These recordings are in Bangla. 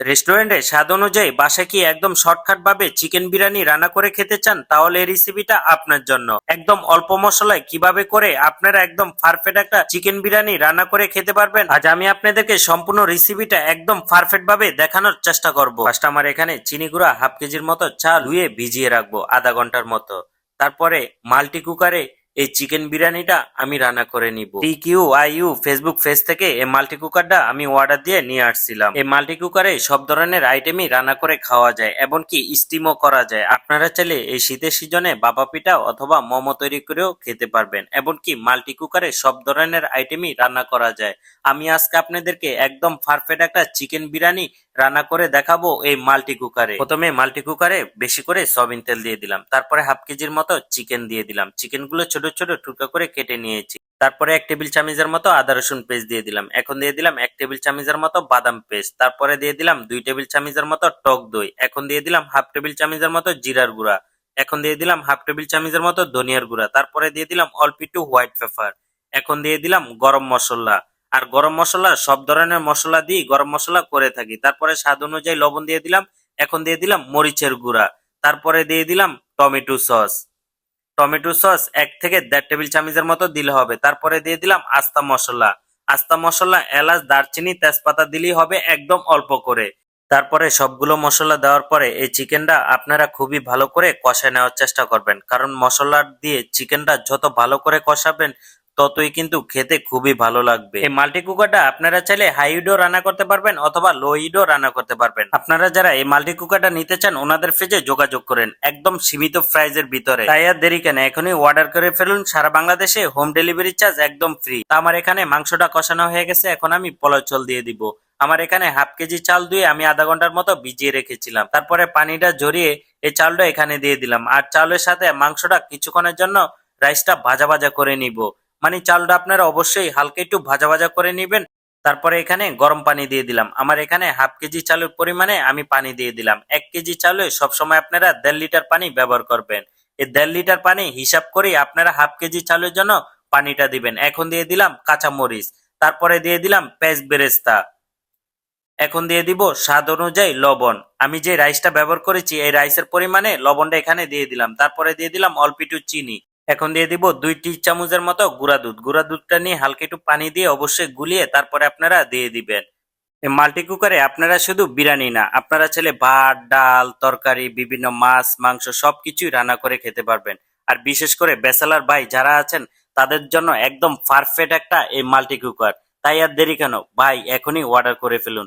রেস্টুরেন্টে স্বাদ অনুযায়ী বাসায় কি একদম শর্টকাট ভাবে চিকেন বিরিয়ানি রান্না করে খেতে চান? তাহলে এই রেসিপিটা আপনার জন্য। একদম অল্প মশলায় কীভাবে করে আপনারা একদম পারফেক্ট একটা চিকেন বিরিয়ানি রান্না করে খেতে পারবেন? আজ আমি আপনাদেরকে সম্পূর্ণ রেসিপিটা একদম পারফেক্ট ভাবে দেখানোর চেষ্টা করব। ফার্স্ট আমার এখানে চিনি গুঁড়া, হাফ কেজির মতো চাল ধুয়ে ভিজিয়ে রাখব, আধা ঘণ্টার মতো। তারপরে মাল্টি কুকারে এই চিকেন বিরিয়ানিটা আমি রান্না করে নিব। T Q I U Facebook page থেকে এই মাল্টি কুকারটা আমি অর্ডার দিয়ে নিয়ে আসছিলাম। এই মাল্টি কুকারে সব ধরনের আইটেমই রান্না করে খাওয়া যায় এবং এমনকি স্টিমও করা যায়। আপনারা চাইলে এই শীতের সিজনে বাবা পিঠা অথবা মোমো তৈরি করেও খেতে পারবেন, এমনকি মাল্টি কুকারে সব ধরনের আইটেমই রান্না করা যায়। আমি আজকে আপনাদেরকে একদম পারফেক্ট একটা চিকেন বিরিয়ানি রান্না করে দেখাবো এই মাল্টি কুকারে। প্রথমে মাল্টি কুকারে বেশি করে সয়াবিন তেল দিয়ে দিলাম, তারপরে হাফ কেজির মতো চিকেন দিয়ে দিলাম। চিকেনগুলো ছোট ছোট টুকরো করে কেটে নিয়েছি। তারপরে এক টেবিল চামচের মতো আদা রসুন পেস্ট দিয়ে দিলাম। এখন দিয়ে দিলাম এক টেবিল চামচের মতো বাদাম পেস্ট। তারপরে দিয়ে দিলাম দুই টেবিল চামচের মতো টক দই। এখন দিয়ে দিলাম হাফ টেবিল চামচের মতো জিরার গুঁড়া। এখন দিয়ে দিলাম হাফ টেবিল চামচের মতো ধনিয়ার গুঁড়া। তারপরে দিয়ে দিলাম অল্প একটু হোয়াইট পেপার। এখন দিয়ে দিলাম গরম মশলা। আর গরম মশলা, সব ধরনের মশলা দিয়ে গরম মশলা করে থাকি। তারপরে স্বাদ অনুযায়ী লবণ দিয়ে দিলাম। এখন দিয়ে দিলাম মরিচের গুঁড়া। তারপরে দিয়ে দিলাম টমেটো সস। টমেটো সস এক থেকে দেড় টেবিল চামচের মতো দিলে হবে। তারপরে দিয়ে দিলাম আস্তা মশলা। আস্তা মশলা, এলাচ, দারচিনি, তেজপাতা দিলেই হবে একদম অল্প করে। তারপরে সবগুলো মশলা দেওয়ার পরে এই চিকেনটা আপনারা খুবই ভালো করে কষায় নেওয়ার চেষ্টা করবেন। কারণ মশলা দিয়ে চিকেনটা যত ভালো করে কষাবেন ততই কিন্তু খেতে খুবই ভালো লাগবে। এই মাল্টি কুকারটা আপনারা চাইলে হাই হিটও রান্না করতে পারবেন অথবা লো হিটও রান্না করতে পারবেন। আপনারা যারা এই মাল্টি কুকারটা নিতে চান, ওনাদের পেজে যোগাযোগ করেন, একদম সীমিত প্রাইজের ভিতরে। তাই আর দেরি কেন, এখনই অর্ডার করে ফেলুন, সারা বাংলাদেশে হোম ডেলিভারি চার্জ একদম ফ্রি। আমার এখানে মাংসটা কষানো হয়ে গেছে, এখন আমি পলচল দিয়ে দিব। আমার এখানে হাফ কেজি চাল ধুয়ে আমি আধা ঘণ্টার মতো ভিজিয়ে রেখেছিলাম। তারপরে পানিটা জড়িয়ে এই চালটা এখানে দিয়ে দিলাম। আর চালের সাথে মাংসটা কিছুক্ষণের জন্য রাইসটা ভাজা ভাজা করে নিব। মানে চালটা আপনারা অবশ্যই হালকা একটু ভাজা ভাজা করে নেবেন। তারপরে এখানে গরম পানি দিয়ে দিলাম। আমার এখানে হাফ কেজি চালের পরিমাণে আমি পানি দিয়ে দিলাম। এক কেজি চালে সবসময় আপনারা দেড় লিটার পানি ব্যবহার করবেন। এই দেড় লিটার পানি হিসাব করেই আপনারা হাফ কেজি চালের জন্য পানিটা দিবেন। এখন দিয়ে দিলাম কাঁচা মরিচ তারপরে দিয়ে দিলাম পেঁয়াজ বেরেস্তা। এখন দিয়ে দিব স্বাদ অনুযায়ী লবণ। আমি যে রাইসটা ব্যবহার করেছি, এই রাইসের পরিমাণে লবণটা এখানে দিয়ে দিলাম। তারপরে দিয়ে দিলাম অল্প একটু চিনি। এখন দিয়ে দিব দুই টি চামচের মতো গুঁড়া দুধ। গুঁড়া দুধটা নিয়ে হালকা একটু পানি দিয়ে অবশ্যই গুলিয়ে তারপরে আপনারা দিয়ে দিবেন। এই মাল্টি কুকারে আপনারা শুধু বিরিয়ানি না, আপনারা ছেলে ভাত, ডাল, তরকারি, বিভিন্ন মাছ, মাংস সবকিছুই রান্না করে খেতে পারবেন। আর বিশেষ করে বেসালার ভাই যারা আছেন, তাদের জন্য একদম পারফেক্ট একটা এই মাল্টি কুকার। তাই আর দেরি কেন? ভাই, এখনই অর্ডার করে ফেলুন।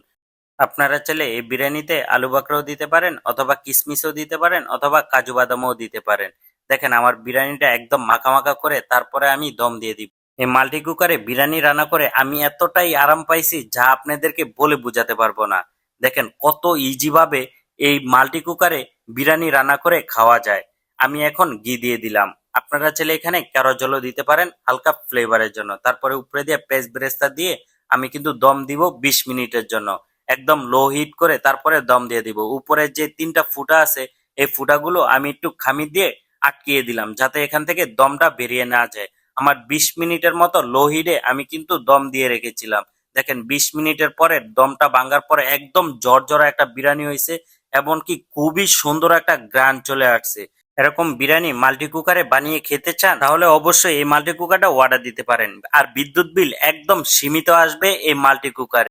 আপনারা চাইলে এই বিরিয়ানিতে আলু বাকরাও দিতে পারেন, অথবা কিশমিশও দিতে পারেন, অথবা কাজু বাদামও দিতে পারেন। দেখেন, আমার বিরিয়ানিটা একদম মাখা মাখা করে তারপরে আমি দম দিয়ে দিব। এই মাল্টি কুকারে বিরিয়ানি রান্না করে আমি এতটাই আরাম পাইছি যা আপনাদেরকে বলে বোঝাতে পারব না। দেখেন, কত ইজি ভাবে এই মাল্টি কুকারে বিরিয়ানি রান্না করে খাওয়া যায়। আমি এখন ঘি দিয়ে দিলাম। আপনারা চাইলে এখানে ক্যারো জলও দিতে পারেন, হালকা ফ্লেভারের জন্য। তারপরে উপরে দিয়ে পেস্ট ব্রেস্তা দিয়ে আমি কিন্তু দম দিব বিশ মিনিটের জন্য। একদম লো হিট করে তারপরে দম দিয়ে দিব। উপরে যে তিনটা ফুটা আছে, এই ফুটাগুলো আমি একটু খামি দিয়ে আটকিয়ে দিলাম, যাতে এখান থেকে দমটা বেরিয়ে না যায়। আমার বিশ মিনিটের মতো লো হিটে আমি কিন্তু দম দিয়ে রেখেছিলাম। দেখেন, বিশ মিনিটের পরে দমটা ভাঙার পরে একদম জর্জরা একটা বিরিয়ানি হয়েছে, এমনকি খুবই সুন্দর একটা গ্রান চলে আসছে। এরকম বিরিয়ানি মাল্টি কুকারে বানিয়ে খেতে চান, তাহলে অবশ্যই এই মাল্টি কুকারটা অর্ডার দিতে পারেন। আর বিদ্যুৎ বিল একদম সীমিত আসবে এই মাল্টি কুকারে